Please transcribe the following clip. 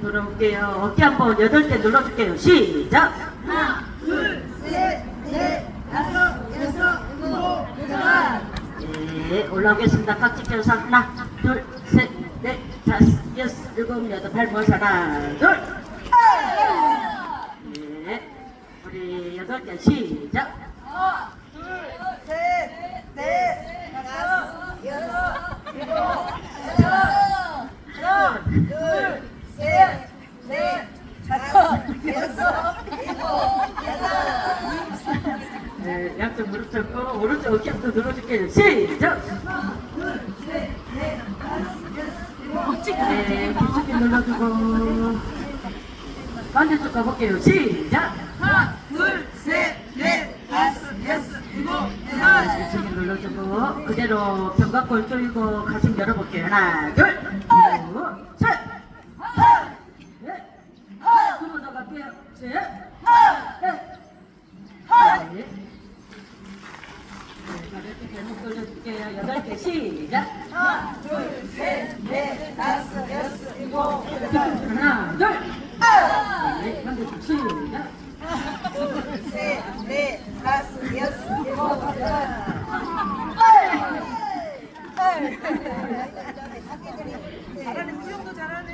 돌아올게요. 어깨 한번 여덟 개 눌러줄게요. 시작. 하나, 둘, 셋, 넷, 다섯, 여섯, 일곱, 여덟. 네, 올라오겠습니다. 깍지 껴서 하나, 둘, 셋, 넷, 다섯, 여섯, 일곱, 여덟, 발 모아서 하나, 둘. 네, 우리 여덟 개 시작. 하나, 둘, 셋, 넷, 다섯, 여섯, 일곱, 여덟. 하나, 둘, 셋, 넷, 다섯, 여섯, 일곱, 여덟. 네, 양쪽 무릎 잡고 오른쪽 어깨 한번 눌러줄게요. 시작. 네, 깊숙이 눌러주고 반대쪽 가볼게요. 시작. 하나, 둘, 셋, 넷, 다섯, 여섯, 일곱, 네, 여덟. 깊숙이 눌러주고 그대로 견갑골 조이고 가슴 열어볼게요. 하나, 둘, 셋, 넷, 두번 더 갈게요. 셋, 넷, 제목 돌려줄게요. 여덟 개 시작. 하나, 둘, 셋, 넷, 다섯, 여섯, 일곱, 여덟. 하나, 둘. 아! 네, 한대 시작. 하나, 둘, 셋, 넷, 다섯, 여섯, 일곱, 여덟. 잘하네. 우영도 잘하네.